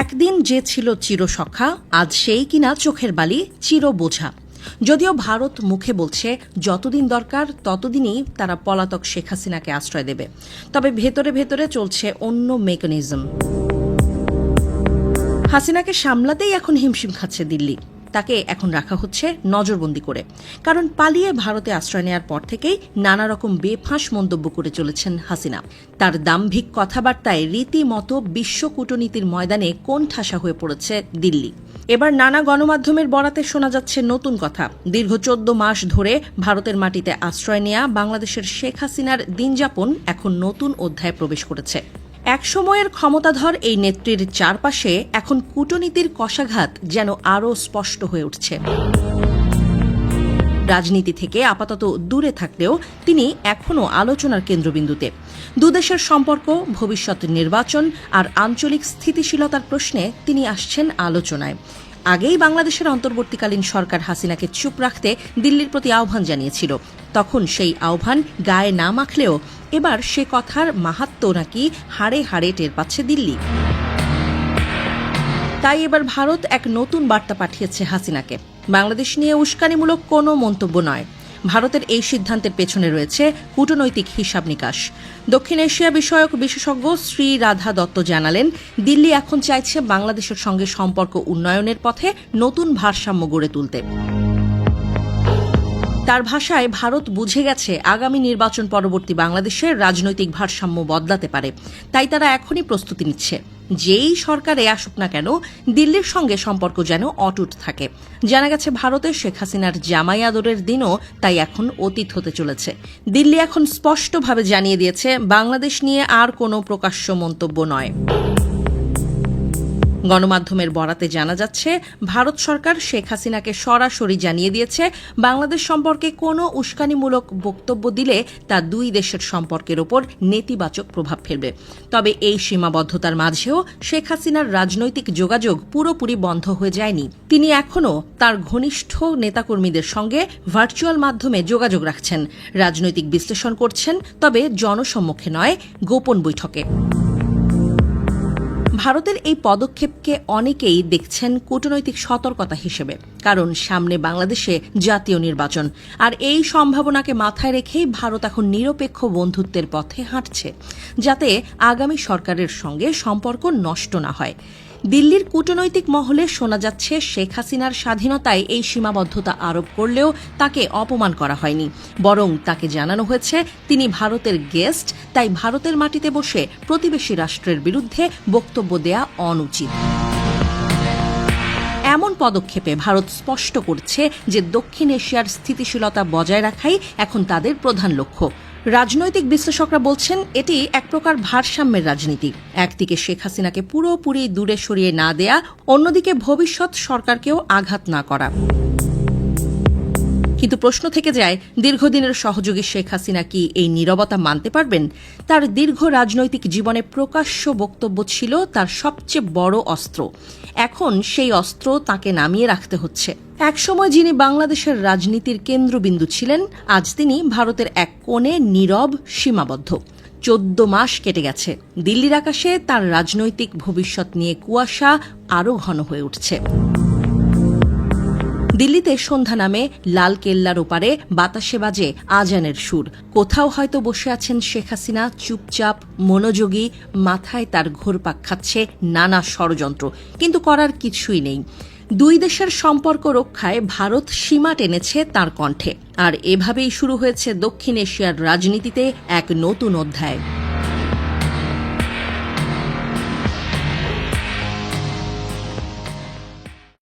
একদিন যে ছিল চিরসখা, আজ সেই কিনা চোখের বালি চির বোঝা যদিও ভারত মুখে বলছে, যতদিন দরকার, ততদিনই তারা পলাতক শেখ হাসিনাকে আশ্রয় দেবে। তবে ভেতরে ভেতরে চলছে অন্য মেকানিজম হাসিনাকে সামলাতেই এখন হিমশিম খাচ্ছে দিল্লি। তাকে এখন রাখা হচ্ছে নজরবন্দি করে। কারণ পালিয়ে ভারতে আশ্রয় নেওয়ার পর থেকেই নানা রকম বেফাঁস মন্তব্য করে চলেছেন হাসিনা। তার দাম্ভিক কথাবার্তায় রীতিমতো বিশ্ব কূটনীতির ময়দানে কোন ঠাসা হয়ে পড়েছে দিল্লি। এবার নানা গণমাধ্যমের বরাতে শোনা যাচ্ছে নতুন কথা। দীর্ঘ চোদ্দ মাস ধরে ভারতের মাটিতে আশ্রয় নেয়া বাংলাদেশের শেখ হাসিনার দিনযাপন এখন নতুন অধ্যায়ে প্রবেশ করেছে। একসময়ের ক্ষমতাধর এই নেত্রীর চারপাশে এখন কূটনীতির কষাঘাত যেন আরও স্পষ্ট হয়ে উঠছে। রাজনীতি থেকে আপাতত দূরে থাকলেও তিনি এখনও আলোচনার কেন্দ্রবিন্দুতে। দুদেশের সম্পর্ক, ভবিষ্যৎ নির্বাচন আর আঞ্চলিক স্থিতিশীলতার প্রশ্নে তিনি আসছেন আলোচনায়। আগেই বাংলাদেশের অন্তর্বর্তীকালীন সরকার হাসিনাকে চুপ রাখতে দিল্লির প্রতি আহ্বান জানিয়েছিল। তখন সেই আহ্বান গায়ে না মাখলেও এবার সে কথার মাহাত্ম নাকি হাড়ে হাড়ে টের পাচ্ছে দিল্লি। তাই এবার ভারত এক নতুন বার্তা পাঠিয়েছে হাসিনাকে। বাংলাদেশ নিয়ে উস্কানিমূলক কোনো মন্তব্য নয়। ভারতের এই সিদ্ধান্তের পেছনে রয়েছে কূটনৈতিক হিসাব নিকাশ। দক্ষিণ এশিয়া বিষয়ক বিশেষজ্ঞ শ্রী রাধা দত্ত জানালেন, দিল্লি এখন চাইছে বাংলাদেশের সঙ্গে সম্পর্ক উন্নয়নের পথে নতুন ভারসাম্য গড়ে তুলতে। তার ভাষায়, ভারত বুঝে গেছে আগামী নির্বাচন পরবর্তী বাংলাদেশের রাজনৈতিক ভারসাম্য বদলাতে পারে। তাই তারা এখনই প্রস্তুতি নিচ্ছে। যেই সরকারে আসুক না কেন, দিল্লির সঙ্গে সম্পর্ক যেন অটুট থাকে। জানা গেছে ভারতের শেখ হাসিনার জামাই আদরের দিনও তাই এখন অতীত হতে চলেছে। দিল্লি এখন স্পষ্টভাবে জানিয়ে দিয়েছে, বাংলাদেশ নিয়ে আর কোনো প্রকাশ্য মন্তব্য নয়। গণমাধ্যমের বরাতে জানা যাচ্ছে, ভারত সরকার শেখ হাসিনাকে সরাসরি জানিয়ে দিয়েছে, বাংলাদেশ সম্পর্কে কোনো উস্কানিমূলক বক্তব্য দিলে তা দুই দেশের সম্পর্কের ওপর নেতিবাচক প্রভাব ফেলবে। তবে এই সীমাবদ্ধতার মাঝেও শেখ হাসিনার রাজনৈতিক যোগাযোগ পুরোপুরি বন্ধ হয়ে যায়নি। তিনি এখনও তার ঘনিষ্ঠ নেতাকর্মীদের সঙ্গে ভার্চুয়াল মাধ্যমে যোগাযোগ রাখছেন। রাজনৈতিক বিশ্লেষণ করছেন, তবে জনসম্মুখে নয়, গোপন বৈঠকে। ভারতের এই পদক্ষেপকে অনেকেই দেখছেন কূটনৈতিক সতর্কতা হিসেবে, কারণ সামনে বাংলাদেশে জাতীয় নির্বাচন। আর এই সম্ভাবনাকে মাথায় রেখেই ভারত এখন নিরপেক্ষ বন্ধুত্বের পথে হাঁটছে, যাতে আগামী সরকারের সঙ্গে সম্পর্ক নষ্ট না হয়। দিল্লির কূটনৈতিক মহলে শোনা যাচ্ছে, শেখ হাসিনার স্বাধীনতায় এই সীমাবদ্ধতা আরোপ করলেও তাকে অপমান করা হয়নি। বরং তাকে জানানো হয়েছে, তিনি ভারতের গেস্ট, তাই ভারতের মাটিতে বসে প্রতিবেশী রাষ্ট্রের বিরুদ্ধে বক্তব্য দেয়া অনুচিত। এমন পদক্ষেপে ভারত স্পষ্ট করছে যে দক্ষিণ এশিয়ার স্থিতিশীলতা বজায় রাখাই এখন তাদের প্রধান লক্ষ্য। রাজনৈতিক বিশ্লেষকরা বলছেন, এটি এক প্রকার ভারসাম্যের রাজনীতি। একদিকে শেখ হাসিনাকে পুরোপুরি দূরে সরিয়ে না দেয়া, অন্যদিকে ভবিষ্যৎ সরকারকেও আঘাত না করা। কিন্তু প্রশ্ন থেকে যায়, দীর্ঘদিনের সহযোগী শেখ হাসিনা কি এই নীরবতা মানতে পারবেন? তার দীর্ঘ রাজনৈতিক জীবনে প্রকাশ্য বক্তব্য ছিল তার সবচেয়ে বড় অস্ত্র। এখন সেই অস্ত্র তাকে নামিয়ে রাখতে হচ্ছে। একসময় যিনি বাংলাদেশের রাজনীতির কেন্দ্রবিন্দু ছিলেন, আজ তিনি ভারতের এক কোণে নীরব, সীমাবদ্ধ। চোদ্দ মাস কেটে গেছে। দিল্লির আকাশে তার রাজনৈতিক ভবিষ্যৎ নিয়ে কুয়াশা আরও ঘন হয়ে উঠছে। দিল্লিতে সন্ধ্যা নামে লাল কেল্লার ওপারে বাতাসে বাজে আজানের সুর। কোথাও হয়তো বসে আছেন শেখ হাসিনা, চুপচাপ, মনোযোগী, মাথায় তার ঘোরপাক খাচ্ছে নানা ষড়যন্ত্র। কিন্তু করার কিছুই নেই। দুই দেশের সম্পর্ক রক্ষায় ভারত সীমা টেনেছে তার কণ্ঠে। আর এভাবেই শুরু হয়েছে দক্ষিণ এশিয়ার রাজনীতিতে এক নতুন অধ্যায়।